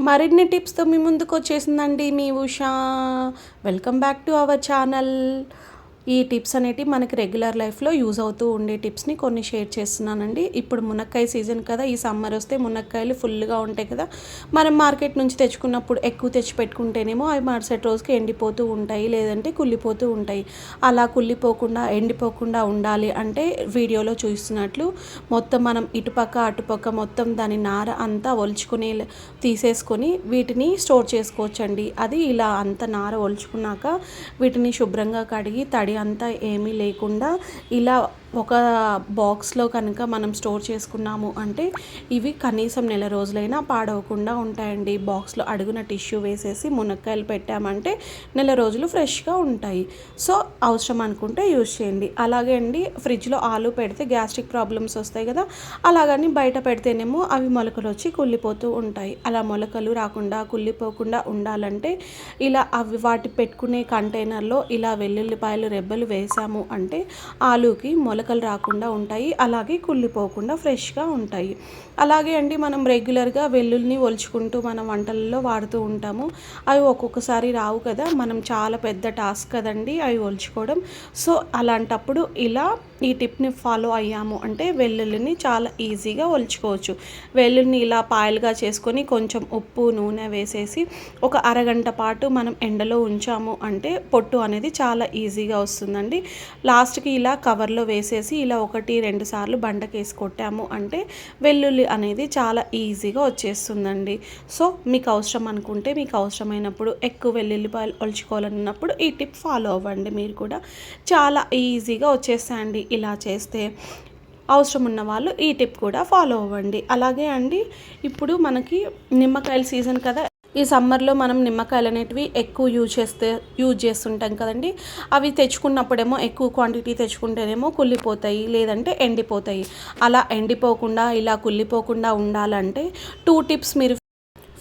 మరిన్ని టిప్స్తో మీ ముందుకు వచ్చేసిందండి మీ Usha. Welcome back to our channel ఈ టిప్స్ అనేటివి మనకి రెగ్యులర్ లైఫ్లో యూజ్ అవుతూ ఉండే టిప్స్ని కొన్ని షేర్ చేస్తున్నానండి. ఇప్పుడు మునక్కాయ సీజన్ కదా ఈ సమ్మర్ వస్తే మునక్కాయలు ఫుల్గా ఉంటాయి కదా. మనం మార్కెట్ నుంచి తెచ్చుకున్నప్పుడు ఎక్కువ తెచ్చి పెట్టుకుంటేనేమో అవి మరుసటి రోజుకి ఎండిపోతూ ఉంటాయి లేదంటే కుళ్ళిపోతూ ఉంటాయి. అలా కుళ్ళిపోకుండా ఎండిపోకుండా ఉండాలి అంటే వీడియోలో చూస్తున్నట్లు మొత్తం మనం ఇటుపక్క అటుపక్క మొత్తం దాని నార అంతా ఒలుచుకునే తీసేసుకొని వీటిని స్టోర్ చేసుకోవచ్చండి. అది ఇలా అంత నార ఒలుచుకున్నాక వీటిని శుభ్రంగా కడిగి తడి అంతా ఏమీ లేకుండా ఇలా ఒక బాక్స్లో కనుక మనం స్టోర్ చేసుకున్నాము అంటే ఇవి కనీసం నెల రోజులైనా పాడవకుండా ఉంటాయండి. బాక్స్లో అడుగున టిష్యూ వేసేసి మునక్కాయలు పెట్టామంటే నెల రోజులు ఫ్రెష్గా ఉంటాయి. సో అవసరం అనుకుంటే యూజ్ చేయండి. అలాగే అండి ఫ్రిడ్జ్లో ఆలు పెడితే గ్యాస్ట్రిక్ ప్రాబ్లమ్స్ వస్తాయి కదా అలాగని బయట పెడితేనేమో అవి మొలకలు వచ్చి కుళ్ళిపోతూ ఉంటాయి. అలా మొలకలు రాకుండా కుళ్ళిపోకుండా ఉండాలంటే ఇలా అవి వాటి పెట్టుకునే కంటైనర్లో ఇలా వెల్లుల్లిపాయలు రెబ్బలు వేసాము అంటే ఆలుకి మొలక చిలకలు రాకుండా ఉంటాయి అలాగే కుళ్ళిపోకుండా ఫ్రెష్గా ఉంటాయి. అలాగే అండి మనం రెగ్యులర్గా వెల్లుల్ని ఒలుచుకుంటూ మనం వంటలలో వాడుతూ ఉంటాము. అవి ఒక్కొక్కసారి రావు కదా మనం చాలా పెద్ద టాస్క్ కదండి అవి ఒలుచుకోవడం. సో అలాంటప్పుడు ఇలా ఈ టిప్ని ఫాలో అయ్యాము అంటే వెల్లుల్లిని చాలా ఈజీగా ఒలుచుకోవచ్చు. వెల్లుల్ని ఇలా పాయలుగా చేసుకొని కొంచెం ఉప్పు నూనె వేసేసి ఒక అరగంట పాటు మనం ఎండలో ఉంచాము అంటే పొట్టు అనేది చాలా ఈజీగా వస్తుందండి. లాస్ట్కి ఇలా కవర్లో వేసి వేసేసి ఇలా ఒకటి రెండు సార్లు బండకేసి కొట్టాము అంటే వెల్లుల్లి అనేది చాలా ఈజీగా వచ్చేస్తుందండి. సో మీకు అవసరం అనుకుంటే మీకు అవసరమైనప్పుడు ఎక్కువ వెల్లుల్లిపాయలు ఒలుచుకోవాలన్నప్పుడు ఈ టిప్ ఫాలో అవ్వండి మీరు కూడా. చాలా ఈజీగా వచ్చేస్తాయండి ఇలా చేస్తే. అవసరం ఉన్న వాళ్ళు ఈ టిప్ కూడా ఫాలో అవ్వండి. అలాగే అండి ఇప్పుడు మనకి నిమ్మకాయల సీజన్ కదా ఈ సమ్మర్లో మనం నిమ్మకాయలు అనేటివి ఎక్కువ యూజ్ చేస్తే యూజ్ చేస్తుంటాం కదండి. అవి తెచ్చుకున్నప్పుడేమో ఎక్కువ క్వాంటిటీ తెచ్చుకుంటేనేమో కుళ్ళిపోతాయి లేదంటే ఎండిపోతాయి. అలా ఎండిపోకుండా ఇలా కుళ్ళిపోకుండా ఉండాలంటే టూ టిప్స్ మీరు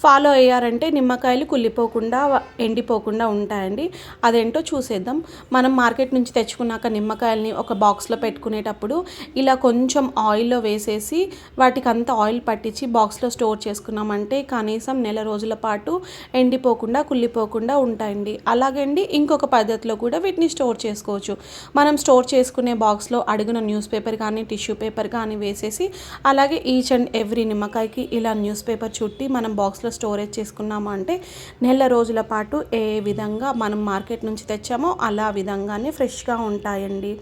ఫాలో అయ్యారంటే నిమ్మకాయలు కుళ్ళిపోకుండా ఎండిపోకుండా ఉంటాయండి. అదేంటో చూసేద్దాం. మనం మార్కెట్ నుంచి తెచ్చుకున్నాక నిమ్మకాయలని ఒక బాక్స్లో పెట్టుకునేటప్పుడు ఇలా కొంచెం ఆయిల్లో వేసేసి వాటికి అంత ఆయిల్ పట్టించి బాక్స్లో స్టోర్ చేసుకున్నామంటే కనీసం నెల రోజుల పాటు ఎండిపోకుండా కుళ్ళిపోకుండా ఉంటాయండి. అలాగండి ఇంకొక పద్ధతిలో కూడా వీటిని స్టోర్ చేసుకోవచ్చు. మనం స్టోర్ చేసుకునే బాక్స్లో అడుగున న్యూస్ పేపర్ కానీ టిష్యూ పేపర్ కానీ వేసేసి అలాగే ఈచ్ అండ్ ఎవ్రీ నిమ్మకాయకి ఇలా న్యూస్ పేపర్ చుట్టి మనం బాక్స్లో స్టోరేజ్ చేసుకున్నాము అంటే నెల రోజుల పాటు ఏ విధంగా మనం మార్కెట్ నుంచి తెచ్చామో అలా విధంగానే ఫ్రెష్గా ఉంటాయండి.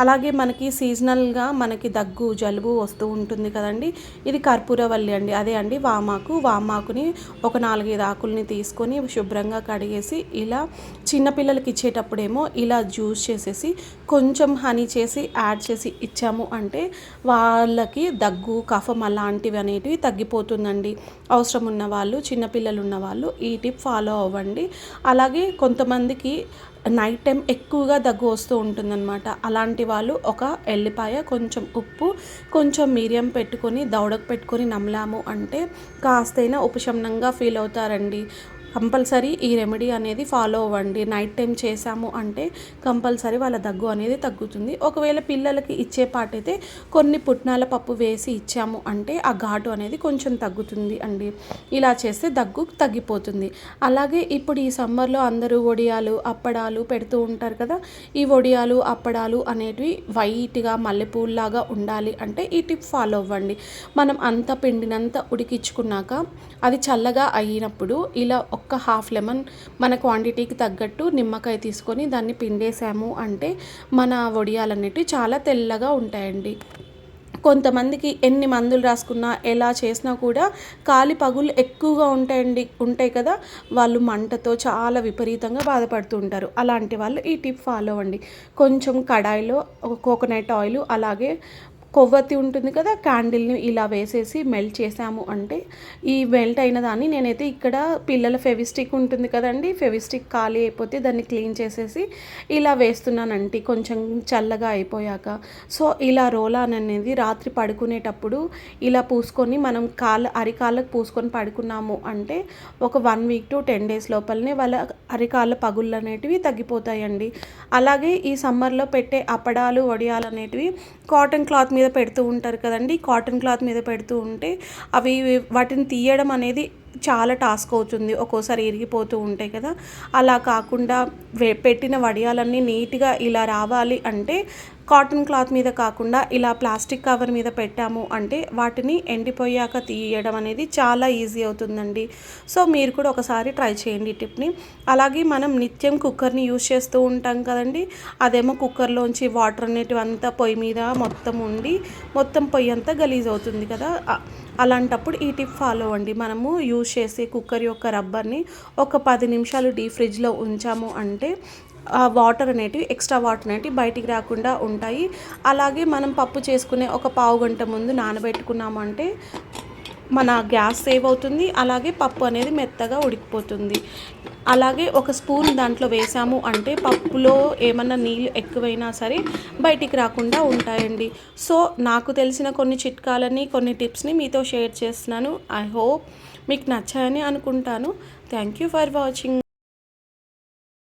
అలాగే మనకి సీజనల్గా మనకి దగ్గు జలుబు వస్తూ ఉంటుంది కదండి. ఇది కర్పూరవల్లి అండి. అదే అండి వామాకు. వామాకుని ఒక నాలుగైదు ఆకుల్ని తీసుకొని శుభ్రంగా కడిగేసి ఇలా చిన్నపిల్లలకి ఇచ్చేటప్పుడేమో ఇలా జ్యూస్ చేసేసి కొంచెం హనీ చేసి యాడ్ చేసి ఇచ్చాము అంటే వాళ్ళకి దగ్గు కఫం అలాంటివి అనేటివి తగ్గిపోతుందండి. అవసరం ఉన్న వాళ్ళు వాళ్ళు చిన్నపిల్లలు ఉన్న వాళ్ళు ఈ టిప్ ఫాలో అవ్వండి. అలాగే కొంతమందికి నైట్ టైం ఎక్కువగా దగ్గు వస్తూ ఉంటుందన్నమాట. అలాంటి వాళ్ళు ఒక ఎల్లిపాయ కొంచెం ఉప్పు కొంచెం మీరియం పెట్టుకొని దౌడకు పెట్టుకొని నమ్మలాము అంటే కాస్తైనా ఉపశమనంగా ఫీల్ అవుతారండి. కంపల్సరీ ఈ రెమెడీ అనేది ఫాలో అవ్వండి. నైట్ టైం చేసాము అంటే కంపల్సరీ వాళ్ళ దగ్గు అనేది తగ్గుతుంది. ఒకవేళ పిల్లలకి ఇచ్చే పాటైతే కొన్ని పుట్నాల పప్పు వేసి ఇచ్చాము అంటే ఆ ఘాటు అనేది కొంచెం తగ్గుతుంది అండి. ఇలా చేస్తే దగ్గు తగ్గిపోతుంది. అలాగే ఇప్పుడు ఈ సమ్మర్లో అందరూ వడియాలు అప్పడాలు పెడుతూ ఉంటారు కదా ఈ వడియాలు అప్పడాలు అనేటివి వైట్గా మల్లెపూల్లాగా ఉండాలి అంటే ఈ టిప్ ఫాలో అవ్వండి. మనం అంత పిండినంత ఉడికించుకున్నాక అది చల్లగా అయినప్పుడు ఇలా ఒక్క హాఫ్ లెమన్ మన క్వాంటిటీకి తగ్గట్టు నిమ్మకాయ తీసుకొని దాన్ని పిండేసాము అంటే మన వడియాలన్నిటి చాలా తెల్లగా ఉంటాయండి. కొంతమందికి ఎన్ని మందులు రాసుకున్నా ఎలా చేసినా కూడా కాలి పగులు ఎక్కువగా ఉంటాయండి ఉంటాయి కదా. వాళ్ళు మంటతో చాలా విపరీతంగా బాధపడుతూ ఉంటారు. అలాంటి వాళ్ళు ఈ టిప్ ఫాలో అవ్వండి. కొంచెం కడాయిలో కోకోనట్ ఆయిల్ అలాగే కొవ్వొత్తి ఉంటుంది కదా క్యాండిల్ని ఇలా వేసేసి మెల్ట్ చేసాము అంటే ఈ మెల్ట్ అయిన దాన్ని నేనైతే ఇక్కడ పిల్లల ఫెవిస్టిక్ ఉంటుంది కదండి ఫెవిస్టిక్ ఖాళీ అయిపోతే దాన్ని క్లీన్ చేసేసి ఇలా వేస్తున్నానండి కొంచెం చల్లగా అయిపోయాక. సో ఇలా రోలాన్ అనేది రాత్రి పడుకునేటప్పుడు ఇలా పూసుకొని మనం కాళ్ళ అరికాళ్ళకు పూసుకొని పడుకున్నాము అంటే ఒక one week to ten days లోపలనే వాళ్ళ అరికాళ్ళ పగుళ్ళు అనేటివి తగ్గిపోతాయండి. అలాగే ఈ సమ్మర్లో పెట్టే అప్పడాలు వడియాలు అనేటివి కాటన్ క్లాత్ మీద పెడుతూ ఉంటారు కదండి. కాటన్ క్లాత్ మీద పెడుతూ ఉంటే అవి వాటిని తీయడం అనేది చాలా టాస్క్ అవుతుంది ఒక్కోసారి ఇరిగిపోతూ ఉంటాయి కదా. అలా కాకుండా వే- పెట్టిన వడియాలన్నీ నీట్గా ఇలా రావాలి అంటే కాటన్ క్లాత్ మీద కాకుండా ఇలా ప్లాస్టిక్ కవర్ మీద పెట్టాము అంటే వాటిని ఎండిపోయాక తీయడం అనేది చాలా ఈజీ అవుతుందండి. సో మీరు కూడా ఒకసారి ట్రై చేయండి ఈ టిప్ని. అలాగే మనం నిత్యం కుక్కర్ని యూజ్ చేస్తూ ఉంటాం కదండి. అదేమో కుక్కర్లోంచి వాటర్ అనేటివి అంతా పొయ్యి మీద మొత్తం ఉండి మొత్తం పొయ్యి అంతా గలీజ్ అవుతుంది కదా. అలాంటప్పుడు ఈ టిప్ ఫాలో అండి మనము యూజ్ చేసే కుక్కర్ యొక్క రబ్బర్ని ఒక పది నిమిషాలు డీ ఫ్రిడ్జ్లో ఉంచాము అంటే ఆ వాటర్ అనేటివి ఎక్స్ట్రా వాటర్ అనేటివి బయటికి రాకుండా ఉంటాయి. అలాగే మనం పప్పు చేసుకునే ఒక పావు గంట ముందు నానబెట్టుకున్నామంటే మన గ్యాస్ సేవ్ అవుతుంది. అలాగే పప్పు అనేది మెత్తగా ఉడికిపోతుంది. అలాగే ఒక స్పూన్ దాంట్లో వేసాము అంటే పప్పులో ఏమన్నా నీళ్ళు ఎక్కువైనా సరే బయటికి రాకుండా ఉంటాయండి. సో నాకు తెలిసిన కొన్ని చిట్కాలని కొన్ని టిప్స్ని మీతో షేర్ చేస్తున్నాను. ఐ హోప్ మీకు నచ్చాయని అనుకుంటాను. Thank you for watching